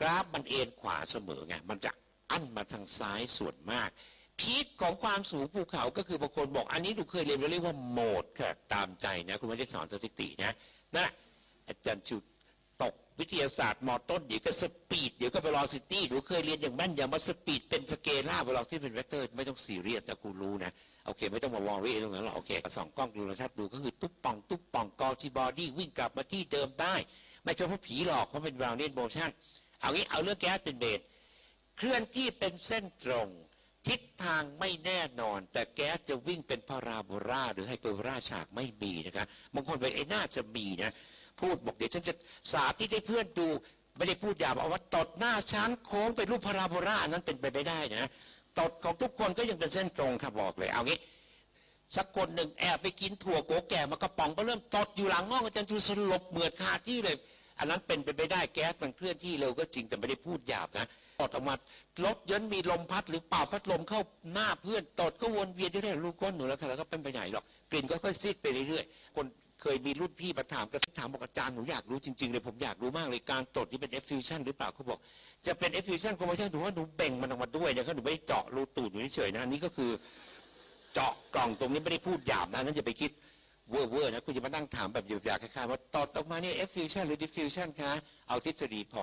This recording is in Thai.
กราฟมันเอ็นขวาเสมอไงมันจะอั้นมาทางซ้ายส่วนมาก พีคของความสูงภูเขาก็คือบางคนบอกอันนี้หนูเคยเรียนเราเรียกว่าโหมดค่ะตามใจนะคุณไม่ได้สอนสถิตินะนะอาจารย์ชูตกวิทยาศาสตร์มอต้นเดี๋ยวก็สปีดเดี๋ยวก็เวลอซิตี้หนูเคยเรียนอย่างแม่นยำว่าสปีดเป็นสเกล่าเวลอซิตี้เป็นเวกเตอร์ไม่ต้องซีเรียสนะคุณรู้นะโอเค ไม่ต้องมาวอรี่ตรงนั้นหรอกโอเคสองกล้องดูนะครับดูก็คือตุ๊บป่องตุ๊บป่องกอที่บอดี้วิ่งกลับมาที่เดิมได้ ไม่ใช่เพราะผีหลอกเพราะเป็นบราวน์เนโมชั่น เอางี้เอาเรื่องแก๊สเป็นเบสเคลื่อนที่เป็นเส้นตรง ทิศทางไม่แน่นอน แต่แก๊สจะวิ่งเป็นพาราโบราหรือไฮเปอร์โบราฉากไม่มีนะครับบางคนไปไอ้น่าจะมีนะ พูดบอกเดี๋ยวฉันจะสาธิตให้เพื่อนดู ไม่ได้พูดหยาบเอาว่าตดหน้าช้างโค้งเป็นรูปพาราโบราอันนั้นเป็นไปไม่ได้นะตดของทุกคนก็ยังเป็นเส้นตรงครับบอกเลยเอางี้สักคนหนึ่งแอบไปกินถั่วโกแก่มากระป๋องก็เริ่มตดอยู่หลังห้องอาจารย์ชูสลบเหมือดคาที่เลย อันนั้นเป็นไปไม่ได้แก๊สมันเคลื่อนที่เร็วก็จริงแต่ไม่ได้พูดหยาบนะตดออกมารถยนต์มีลมพัดหรือเป่าพัดลมเข้าหน้าเพื่อนตดก็วนเวียนที่ได้ลูกก้นหนูแล้วค่ะแล้วก็เป็นไปไหนหรอกกลิ่นก็ค่อยซีดไปเรื่อยๆคนเคยมีรุ่นพี่มาถามก็ถามบอกอาจารย์หนูอยากรู้จริงๆเลยผมอยากรู้มากเลยการตดที่เป็น effusion หรือเปล่าเขาบอก จะเป็น effusion คงไม่ใช่ถือว่าหนูเบ่งมันออกมาด้วยนะครับหนูไม่ได้เจาะรูตูดหนูเฉยๆนะนนี้ก็คือ เจาะกล่องตรงนี้ไม่ได้พูดหยาบนะนั้นอย่าไปคิด เวอร์เวอร์นะคุณจะมานั่งถามแบบหยาบๆคล้ายๆว่าตอดออกมาเนี่ยเอฟฟิวชันหรือดิฟฟิวชันคะเอาทฤษฎีพอ